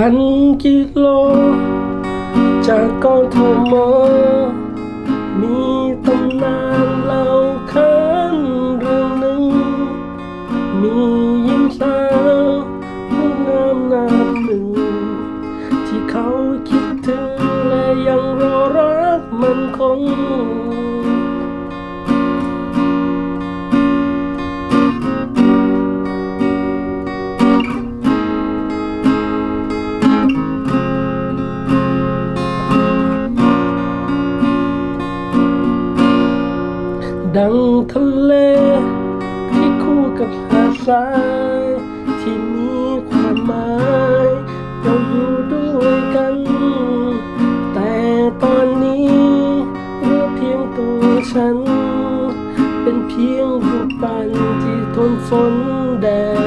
พันกิโล จากกอทมมีตำนานเล่าขานเรื่องหนึ่ง มียิ่งสาวผู้งามนามหนึ่ง ที่เขาคิดถึงและยังรอรักมันคง ดังทะเล ที่คู่กับหาดทรายที่มีความหมายเราอยู่ด้วยกัน แต่ตอนนี้เหลือเพียงตัวฉัน เป็นเพียงรูปปั้นที่ทนฝนแดด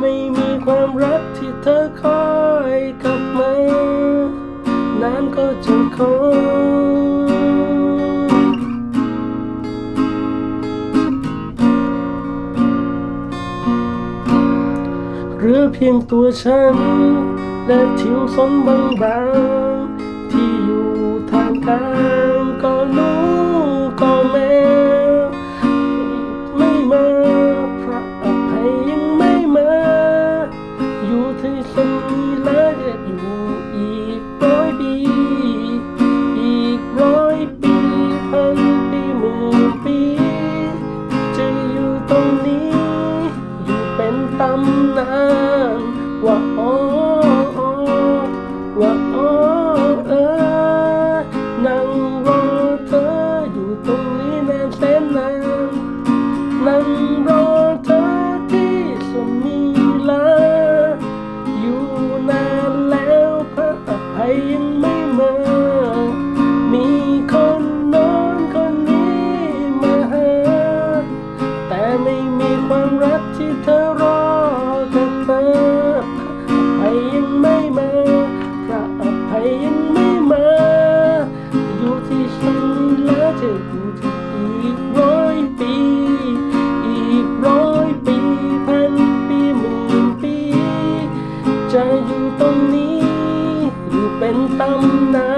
ไม่มีความรักที่เธอคอยกลับมานานก็จะคอยเหรือเพียงตัวฉัน และทิวสนบางๆที่อยู่ทางกลาง ตำนานว่าอ๋ออ๋อว่าอ๋อเออนั่งรอเธออยู่ตรงนี้นานแสนนานนั่งรอเธอที่สมีลา อยู่นานแล้วพระอภัยยังไม่มามีคนน้นคนนี้มาหาแต่ไม่มีความรักที่เธอ อยู่